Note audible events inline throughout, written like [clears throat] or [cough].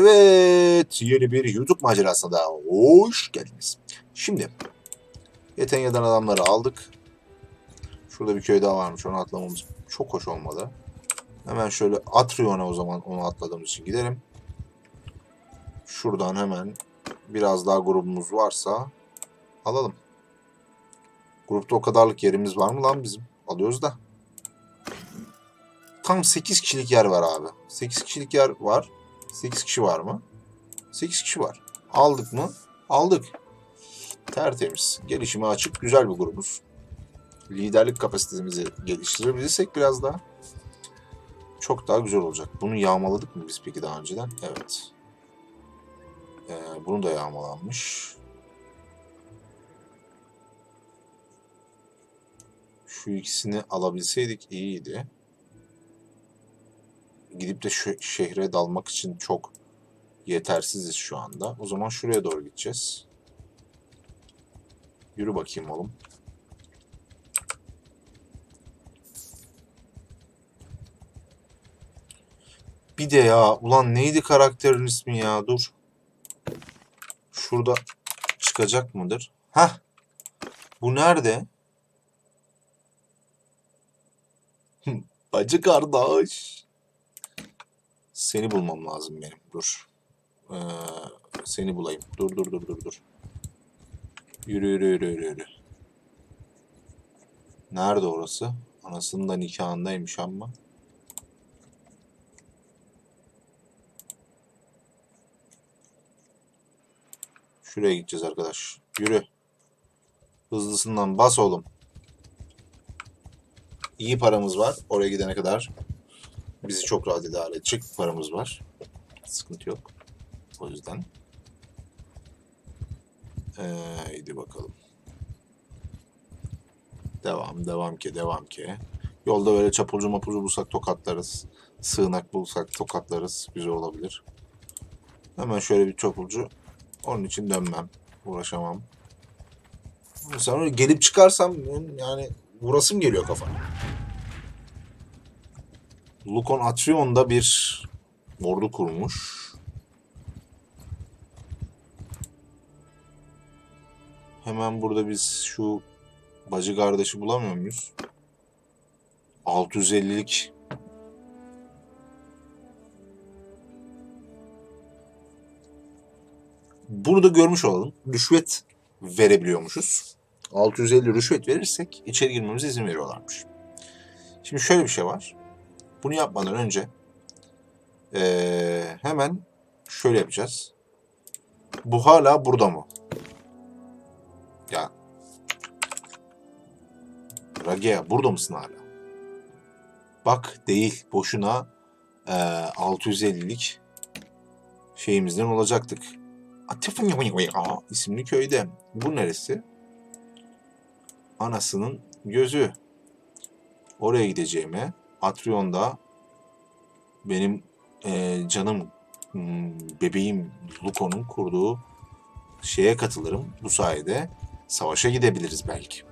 Evet, yeni bir YouTube macerasına da hoş geldiniz. Şimdi, Yetanya'dan adamları aldık. Şurada bir köy daha varmış, onu atlamamız çok hoş olmadı. Hemen şöyle Atrion'a o zaman onu atladığımız için gidelim. Şuradan hemen biraz daha grubumuz varsa alalım. Grupta o kadarlık yerimiz var mı lan bizim? Alıyoruz da. Tam 8 kişilik yer var abi. 8 kişilik yer var. 8 kişi var mı? 8 kişi var. Aldık mı? Aldık. Tertemiz. Gelişime açık güzel bir grubuz. Liderlik kapasitemizi geliştirebilirsek biraz daha çok daha güzel olacak. Bunu yağmaladık mı biz peki daha önceden? Evet. Ee, bunu da yağmalanmış. Şu ikisini alabilseydik iyiydi. Gidip de şu şehre dalmak için çok yetersiziz şu anda. O zaman şuraya doğru gideceğiz. Yürü bakayım oğlum. Bir de ya ulan neydi karakterin ismi ya dur. Şurada çıkacak mıdır? Hah. Bu nerede? [laughs] Bacı kardeş. Seni bulmam lazım benim. Dur. Ee, seni bulayım. Dur dur dur dur dur. Yürü yürü yürü yürü yürü. Nerede orası? Anasının da nikahındaymış ama. Şuraya gideceğiz arkadaş. Yürü. Hızlısından bas oğlum. İyi paramız var. Oraya gidene kadar bizi çok rahat idare edecek paramız var. Sıkıntı yok. O yüzden. Ee, bakalım. Devam, devam ki, devam ki. Yolda böyle çapulcu mapulcu bulsak tokatlarız. Sığınak bulsak tokatlarız. Güzel olabilir. Hemen şöyle bir çapulcu. Onun için dönmem. Uğraşamam. Sonra gelip çıkarsam yani vurasım geliyor kafama. Lukon Atrion'da bir ordu kurmuş. Hemen burada biz şu bacı kardeşi bulamıyor muyuz? 650'lik Bunu da görmüş olalım. Rüşvet verebiliyormuşuz. 650 rüşvet verirsek içeri girmemize izin veriyorlarmış. Şimdi şöyle bir şey var. Bunu yapmadan önce ee, hemen şöyle yapacağız. Bu hala burada mı? Ya. Ragea burada mısın hala? Bak değil. Boşuna ee, 650'lik şeyimizden olacaktık. İsimli köyde. Bu neresi? Anasının gözü. Oraya gideceğime Atrion'da benim e, canım hmm, bebeğim Luko'nun kurduğu şeye katılırım. Bu sayede savaşa gidebiliriz belki.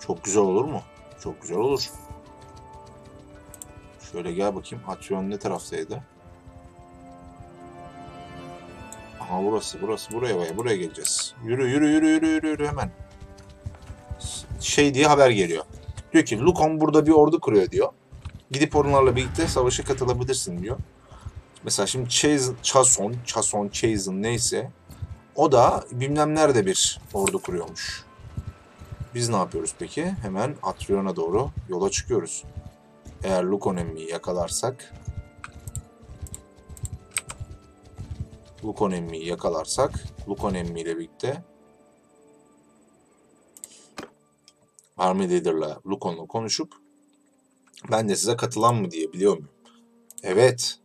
Çok güzel olur mu? Çok güzel olur. Şöyle gel bakayım. Atrion ne taraftaydı? Aha burası, burası. Buraya, buraya geleceğiz. Yürü, yürü, yürü, yürü, yürü, yürü hemen. Şey diye haber geliyor. Diyor ki Lukon burada bir ordu kuruyor diyor. Gidip onlarla birlikte savaşa katılabilirsin diyor. Mesela şimdi Chaz, Chason, Chason, Chazen neyse o da bilmem nerede bir ordu kuruyormuş. Biz ne yapıyoruz peki? Hemen Atrion'a doğru yola çıkıyoruz. Eğer Lukon emmiyi yakalarsak Lukon emmiyi yakalarsak Lukon emmi ile birlikte Army Leader'la Lukon'la konuşup ben de size katılan mı diye biliyor muyum? Evet.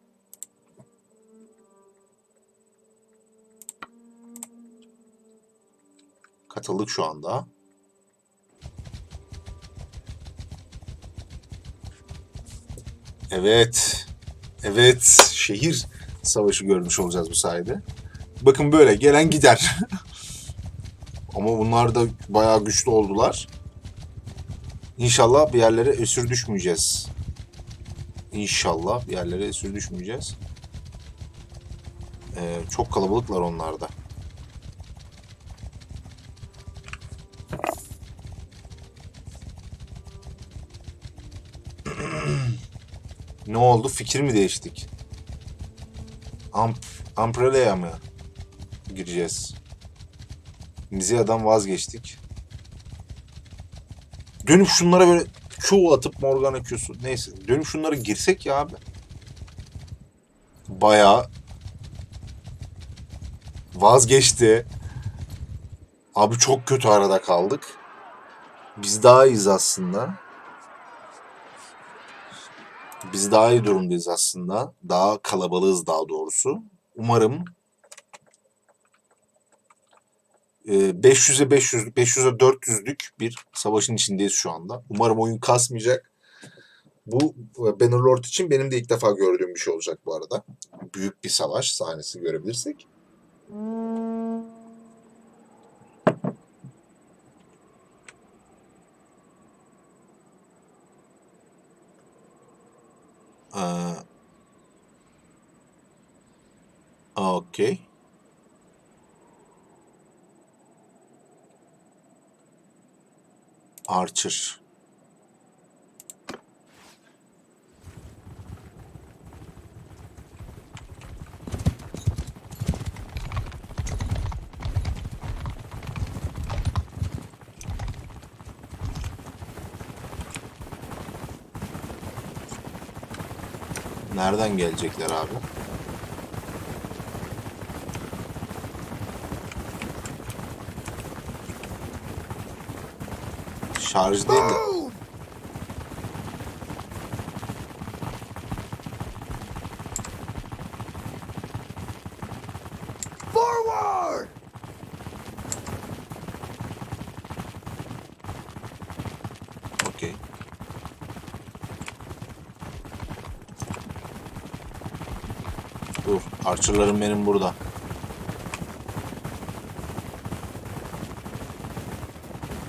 Katıldık şu anda. Evet. Evet. Şehir savaşı görmüş olacağız bu sayede. Bakın böyle gelen gider. [laughs] Ama bunlar da bayağı güçlü oldular. İnşallah bir yerlere esir düşmeyeceğiz. İnşallah bir yerlere esir düşmeyeceğiz. Ee, çok kalabalıklar onlarda. [clears throat] ne oldu? Fikir mi değiştik? Amp Amprele'ye mı gireceğiz? Mizia'dan vazgeçtik. Dönüp şunlara böyle Q atıp Morgana Q'su. Neyse. Dönüp şunlara girsek ya abi. Bayağı vazgeçti. Abi çok kötü arada kaldık. Biz daha iyiyiz aslında. Biz daha iyi durumdayız aslında. Daha kalabalığız daha doğrusu. Umarım e, 500'e 500, 500'e 400'lük bir savaşın içindeyiz şu anda. Umarım oyun kasmayacak. Bu e, Bannerlord için benim de ilk defa gördüğüm bir şey olacak bu arada. Büyük bir savaş sahnesi görebilirsek. Ee, Okey. Archer. Nereden gelecekler abi? Şarj değil de. Okey. Dur. Archer'larım benim burada.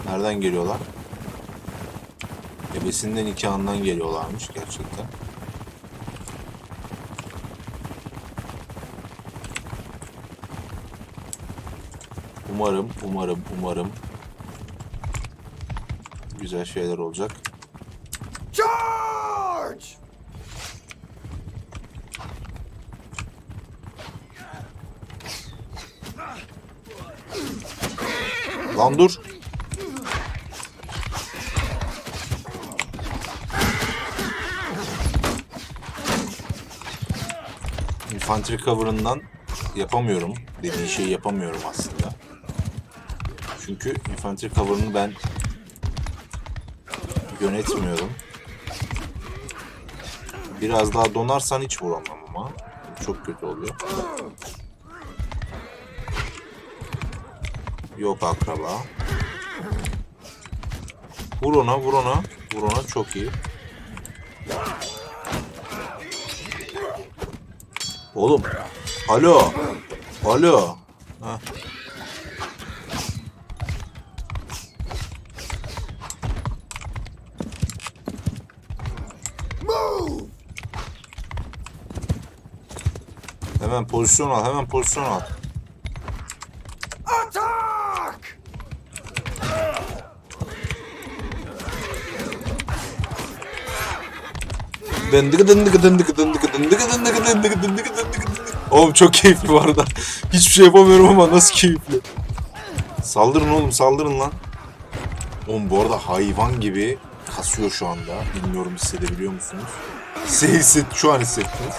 Nereden geliyorlar? Ebesinden iki yandan geliyorlarmış gerçekten. Umarım, umarım, umarım güzel şeyler olacak. Charge! Lan dur. Infantry cover'ından yapamıyorum. Dediği şeyi yapamıyorum aslında. Çünkü infantry cover'ını ben yönetmiyorum. Biraz daha donarsan hiç vuramam ama. Çok kötü oluyor. Yok akraba. Vur ona, vur ona. Vur ona çok iyi. Oğlum. Alo. Alo. Ha. Hemen pozisyon al, hemen pozisyon al. Atak! Dındık dındık dındık dındık dındık dındık dındık Oğlum çok keyifli bu arada. [laughs] Hiçbir şey yapamıyorum ama nasıl keyifli. Saldırın oğlum saldırın lan. Oğlum bu arada hayvan gibi kasıyor şu anda. Bilmiyorum hissedebiliyor musunuz? Size hisset, şu an hissettiniz.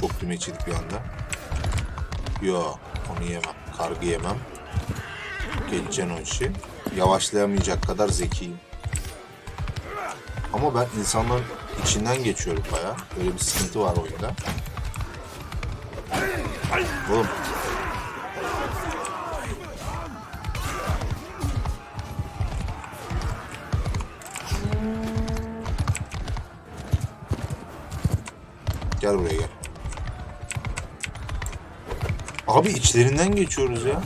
Çok dümeç yedik bir anda. Yo onu yemem. Kargı yemem. Geçeceksin o işi. Yavaşlayamayacak kadar zekiyim. Ama ben insanların içinden geçiyorum baya. Böyle bir sıkıntı var oyunda. Oğlum. Gel buraya gel. Abi içlerinden geçiyoruz ya.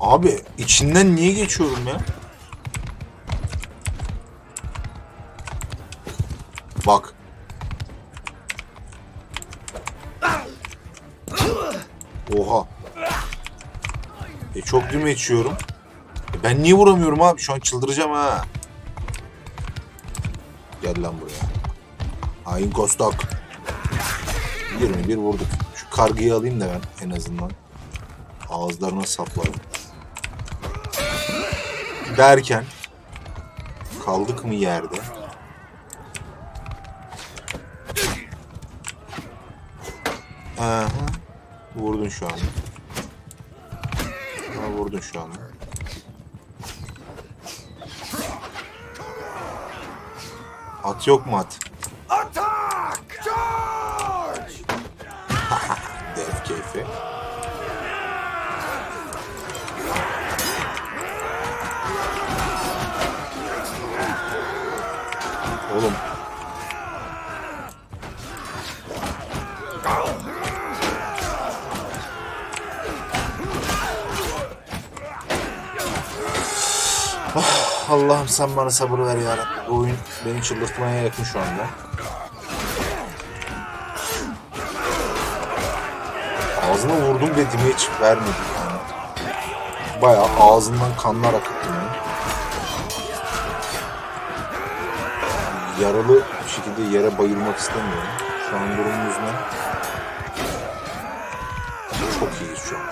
Abi içinden niye geçiyorum ya? Bak. Oha. E çok düğme içiyorum. E ben niye vuramıyorum abi? Şu an çıldıracağım ha. Gel lan buraya. Hain kostok. 21 vurduk. Şu kargıyı alayım da ben en azından. Ağızlarına saplarım. Derken kaldık mı yerde? Aha. Vurdun şu anda. Ha, vurdun şu anda. At yok mu at? Attack! Charge! [laughs] Dev keyfi. Oğlum. Ah, Allah'ım sen bana sabır ver ya. Bu oyun beni çıldırtmaya yakın şu anda. Ağzına vurdum dediğime hiç vermedi yani. Bayağı ağzından kanlar akıttım Yaralı bir şekilde yere bayılmak istemiyorum. Şu an durumumuz ne? Çok iyiyiz şu an.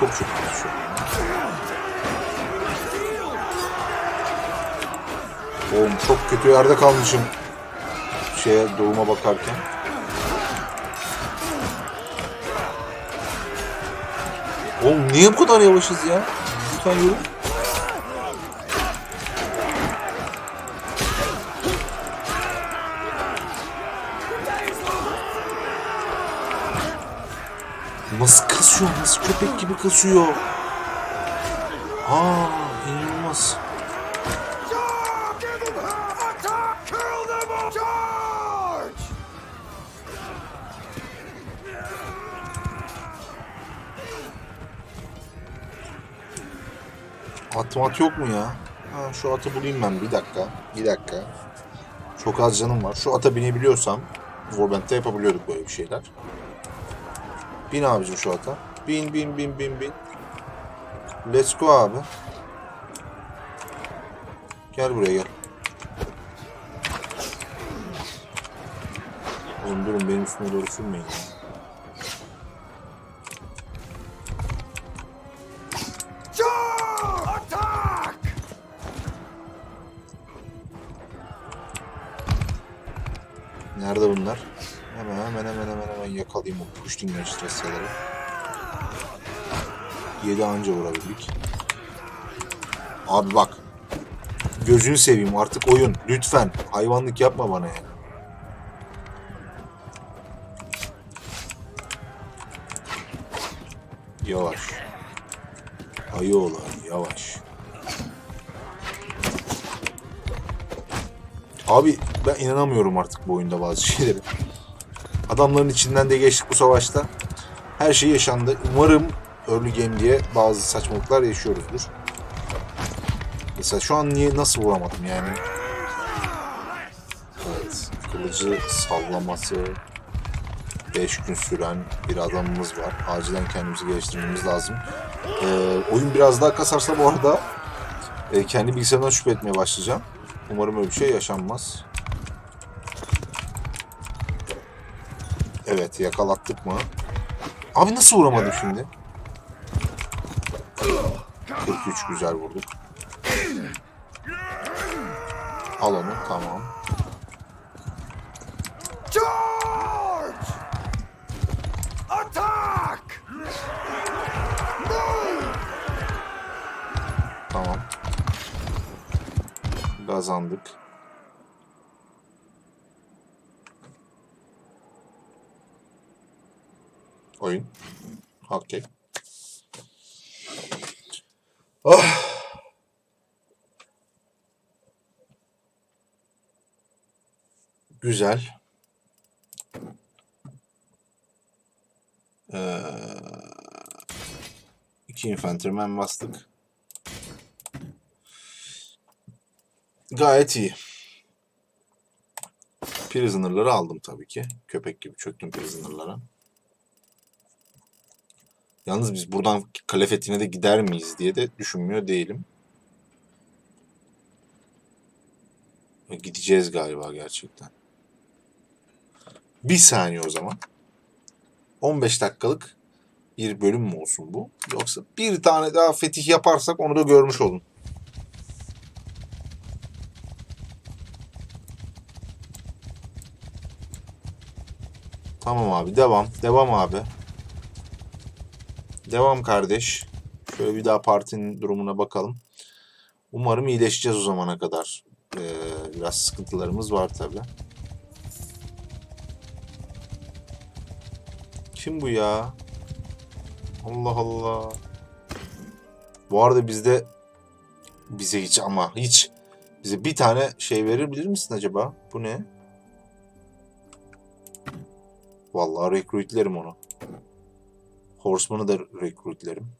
Çok çok iyiyiz şu an. Oğlum çok kötü yerde kalmışım. Şeye doğuma bakarken. Oğlum niye bu kadar yavaşız ya? Lütfen yürü. Kasıyor? Aa, inanılmaz. Charge! Give them hell! Attack! Kill them all! Charge! At mat yok mu ya? Ha, şu atı bulayım ben bir dakika. Bir dakika. Çok az canım var. Şu ata binebiliyorsam Warband'de yapabiliyorduk böyle bir şeyler. Bin abicim şu ata. Bin bin bin bin bin. Let's go abi. Gel buraya gel. Oğlum durun benim üstüme doğru sürmeyin! Nerede bunlar? Hemen hemen hemen hemen hemen yakalayayım o pushing stresiyaları. 7 anca vurabildik. Abi bak. Gözünü seveyim artık oyun. Lütfen. Hayvanlık yapma bana ya. Yavaş. Ayı olan yavaş. Abi ben inanamıyorum artık bu oyunda bazı şeylere. Adamların içinden de geçtik bu savaşta. Her şey yaşandı. Umarım early game diye bazı saçmalıklar yaşıyoruzdur. Mesela şu an niye nasıl vuramadım yani? Evet. Kılıcı sallaması 5 gün süren bir adamımız var. Acilen kendimizi geliştirmemiz lazım. Ee, oyun biraz daha kasarsa bu arada e, kendi bilgisayarımdan şüphe etmeye başlayacağım. Umarım öyle bir şey yaşanmaz. Evet yakalattık mı? Abi nasıl vuramadım şimdi? 43 güzel vurduk. Al onu tamam. Charge! Attack! Tamam. Kazandık. Oyun. Okey. Ah. Güzel. Ee, İki infantryman bastık. Gayet iyi. Prisoner'ları aldım tabii ki. Köpek gibi çöktüm prisoner'lara. Yalnız biz buradan kale fethine de gider miyiz diye de düşünmüyor değilim. Gideceğiz galiba gerçekten. Bir saniye o zaman. 15 dakikalık bir bölüm mü olsun bu? Yoksa bir tane daha fetih yaparsak onu da görmüş olun. Tamam abi devam. Devam abi. Devam kardeş. Şöyle bir daha partinin durumuna bakalım. Umarım iyileşeceğiz o zamana kadar. Ee, biraz sıkıntılarımız var tabi. Kim bu ya? Allah Allah. Bu arada bizde bize hiç ama hiç bize bir tane şey verir bilir misin acaba? Bu ne? Vallahi recruitlerim onu. Horseman'ı da recruitlerim.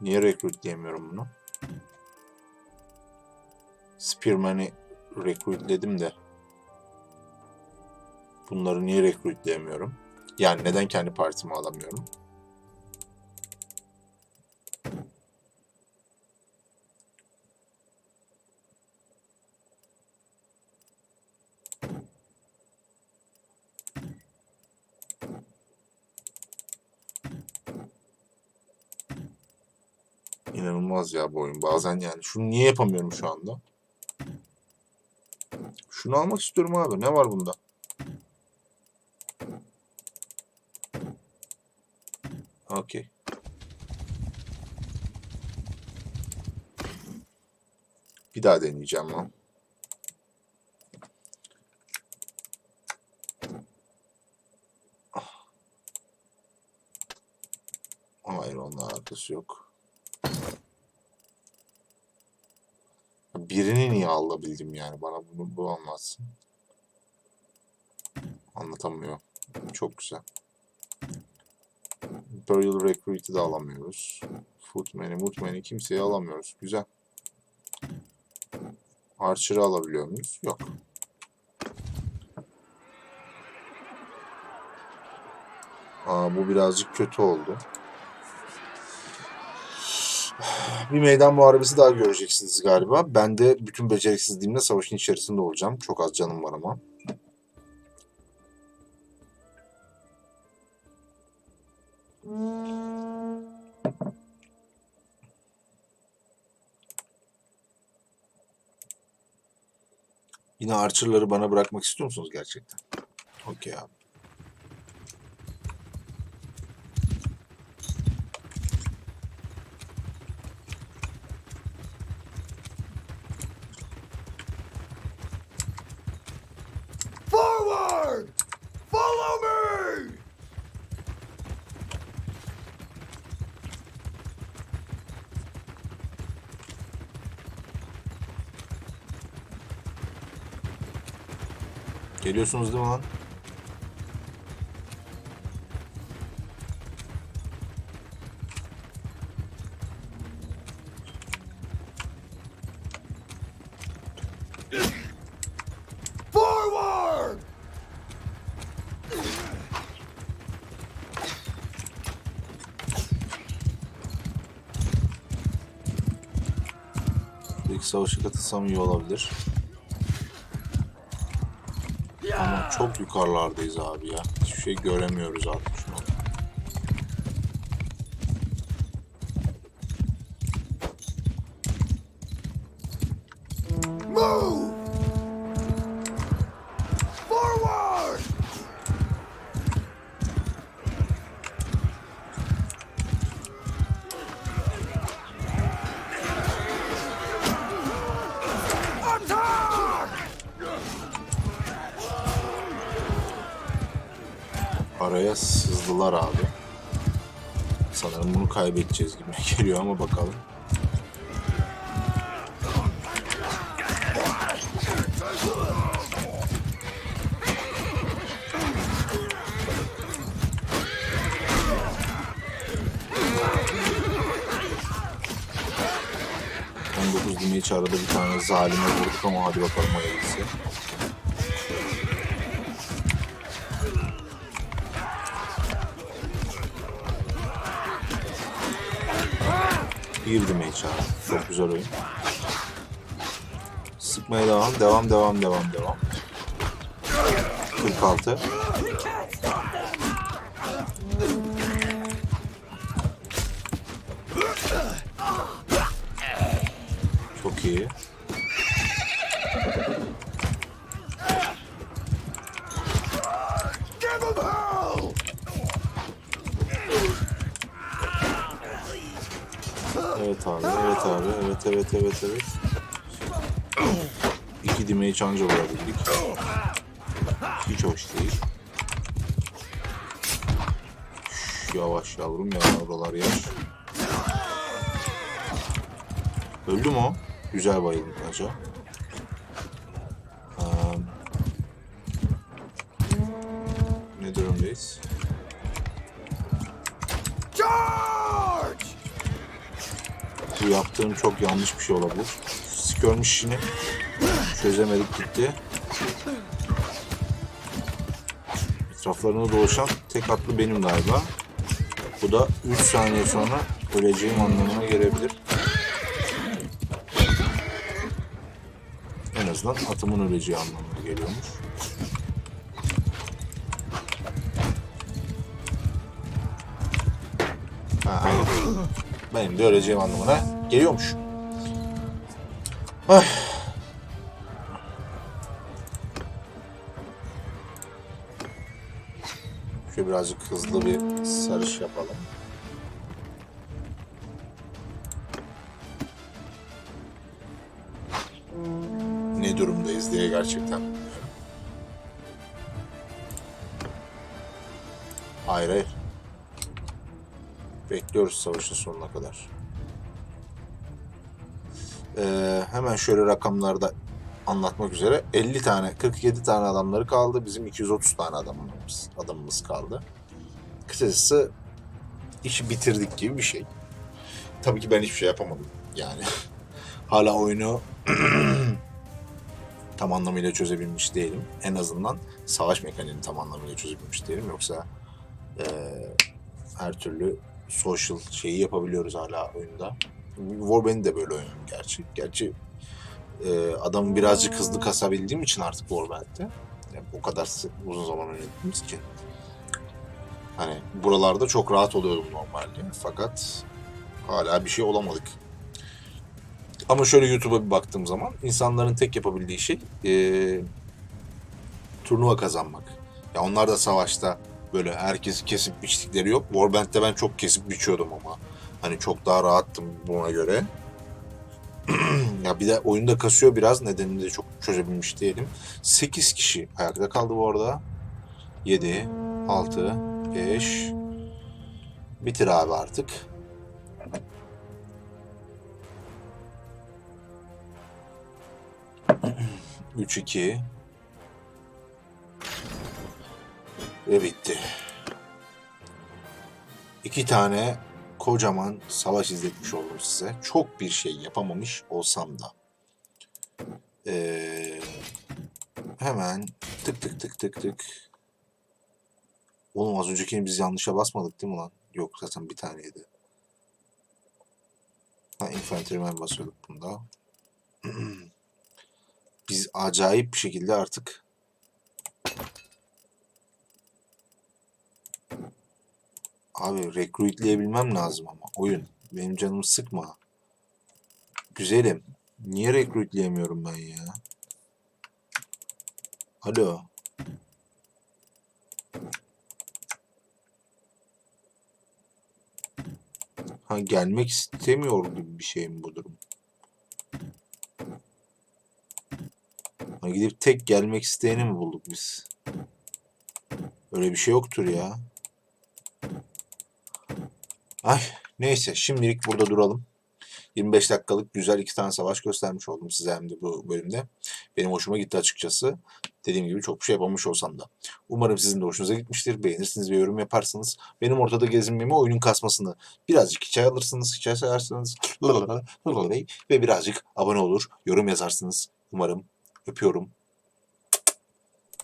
Niye recruitleyemiyorum bunu? Spearman'i recruitledim de. Bunları niye recruitleyemiyorum? Yani neden kendi partimi alamıyorum? İnanılmaz ya bu oyun. Bazen yani şunu niye yapamıyorum şu anda? Şunu almak istiyorum abi. Ne var bunda? Okey. Bir daha deneyeceğim lan. Hayır onunla alakası yok. Birini niye alabildim yani? Bana bunu bu anlatsın. Anlatamıyor. Çok güzel. Imperial Recruit'i de alamıyoruz. Footman'i, Mootman'i kimseyi alamıyoruz. Güzel. Archer'ı alabiliyor muyuz? Yok. Aa, bu birazcık kötü oldu. Bir meydan muharebesi daha göreceksiniz galiba. Ben de bütün beceriksizliğimle savaşın içerisinde olacağım. Çok az canım var ama. Yine Archer'ları bana bırakmak istiyor musunuz gerçekten? Okey abi. Geliyorsunuz değil mi lan? Savaşa katılsam iyi olabilir. Ama çok yukarılardayız abi ya. Hiçbir şey göremiyoruz artık araya sızdılar abi. Sanırım bunu kaybedeceğiz gibi [laughs] geliyor ama bakalım. hiç arada bir tane zalime vurduk ama hadi bakalım hayırlısı. Mage abi. Çok güzel oyun. Sıkmaya devam, devam, devam, devam, devam. 46. Çok iyi. Evet, evet, evet. İki dimeyi çanca vurabildik. Hiç hoş değil. Şş, yavaş yavrum ya, oralar yaş. Öldü mü o? Güzel bayıldık acaba. Aa, ne durumdayız? Charge! Bu yaptığım çok yanlış bir şey olabilir. Skirmish işini çözemedik gitti. Etraflarında dolaşan tek atlı benim galiba. Bu da 3 saniye sonra öleceğim anlamına gelebilir. En azından atımın öleceği anlamına geliyormuş. Ha, aynen. Benim de öleceğim anlamına geliyormuş. Ay. Şöyle birazcık hızlı bir sarış yapalım. Ne durumdayız diye gerçekten. Hayır hayır. Bekliyoruz savaşın sonuna kadar. Ee, hemen şöyle rakamlarda anlatmak üzere 50 tane 47 tane adamları kaldı. Bizim 230 tane adamımız, adamımız kaldı. Kısacası işi bitirdik gibi bir şey. Tabii ki ben hiçbir şey yapamadım. Yani [laughs] hala oyunu [clears throat] tam anlamıyla çözebilmiş değilim. En azından savaş mekaniğini tam anlamıyla çözebilmiş değilim. Yoksa eee, her türlü social şeyi yapabiliyoruz hala oyunda. Warband'i de böyle oynuyorum gerçi. Gerçi e, adamı birazcık hızlı kasabildiğim için artık Warband'de. Yani o kadar uzun zaman oynadığımız için. Hani buralarda çok rahat oluyordum normalde. Fakat hala bir şey olamadık. Ama şöyle YouTube'a bir baktığım zaman insanların tek yapabildiği şey e, turnuva kazanmak. Ya onlar da savaşta böyle herkesi kesip biçtikleri yok. Warband'de ben çok kesip biçiyordum ama. Hani çok daha rahattım buna göre. [clears throat] ya bir de oyunda kasıyor biraz. Nedenini de çok çözebilmiş değilim. 8 kişi ayakta kaldı bu arada. 7, 6, 5. Bitir abi artık. [clears throat] Üç, iki. Ve bitti. İki tane kocaman savaş izletmiş oldum size. Çok bir şey yapamamış olsam da. Ee, hemen tık tık tık tık tık. Oğlum az öncekini biz yanlışa basmadık değil mi lan? Yok zaten bir taneydi. Ha infantryman basıyorduk bunda. [clears throat] biz acayip bir şekilde artık Abi recruitleyebilmem lazım ama oyun. Benim canımı sıkma. Güzelim. Niye recruitleyemiyorum ben ya? Alo. Ha gelmek istemiyor gibi bir şey mi bu durum? Ha gidip tek gelmek isteyeni mi bulduk biz? Öyle bir şey yoktur ya. Ay neyse şimdilik burada duralım. 25 dakikalık güzel iki tane savaş göstermiş oldum size hem de bu bölümde. Benim hoşuma gitti açıkçası. Dediğim gibi çok bir şey yapamamış olsam da. Umarım sizin de hoşunuza gitmiştir. Beğenirsiniz ve yorum yaparsınız. Benim ortada gezinmemi, oyunun kasmasını birazcık çay alırsınız, çay sayarsınız ve birazcık abone olur, yorum yazarsınız. Umarım öpüyorum.